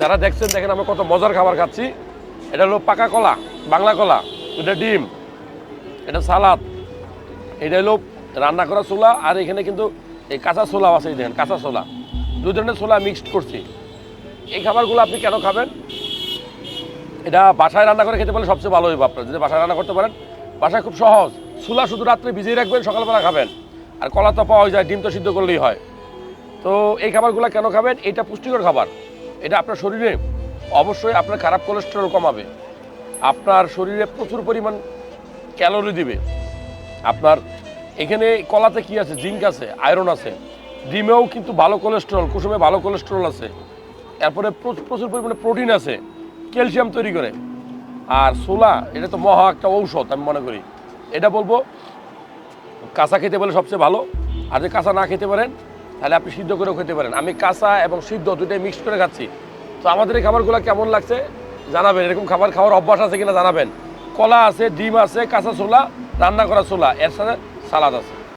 যারা দেখছেন, দেখেন আমরা কত মজার খাবার খাচ্ছি। এটা হলো পাকা কলা, বাংলা কলা এটা ডিম, এটা সালাদ, এটা হলো রান্না করা ছোলা, আর এখানে কিন্তু এই কাঁচা ছোলাও আছে দেখেন, কাঁচা ছোলা। দু ধরনের ছোলা মিক্সড করছি। এই খাবারগুলো আপনি কেন খাবেন? এটা বাসায় রান্না করে খেতে পারলে সবচেয়ে ভালো হইব আপনার, যদি বাসায় রান্না করতে পারেন। বাসায় খুব সহজ, ছোলা শুধু রাত্রে ভিজিয়ে রাখবেন, সকালবেলা খাবেন। আর কলা তো পাওয়া যায়, ডিম তো সিদ্ধ করলেই হয়। তো এই খাবারগুলো কেন খাবেন? এটা পুষ্টিকর খাবার। এটা আপনার শরীরে অবশ্যই আপনার খারাপ কোলেস্টেরল কমাবে। আপনার শরীরে প্রচুর পরিমাণ ক্যালোরি দিবে। আপনার এখানে কলাতে কি আছে? জিঙ্ক আছে আয়রন আছে। ডিমেও কিন্তু ভালো কোলেস্টেরল কুসুমে ভালো কোলেস্টেরল আছে। এরপরে প্রচুর পরিমাণে প্রোটিন আছে ক্যালসিয়াম তৈরি করে। আর সোলা এটা তো মহা একটা ঔষধ আমি মনে করি। এটা বলব, কাঁচা খেতে বলে সবচেয়ে ভালো। আর যদি কাঁচা না খেতে পারেন তাহলে আপনি সিদ্ধ করেও খেতে পারেন। আমি কাঁচা এবং সিদ্ধ দুটাই মিক্স করে খাচ্ছি। তো আমাদের এই খাবারগুলো কেমন লাগছে জানাবেন। এরকম খাবার খাওয়ার অভ্যাস আছে কিনা জানাবেন। কলা আছে, ডিম আছে, কাঁচা ছোলা, রান্না করা ছোলা, এর সাথে সালাদ আছে।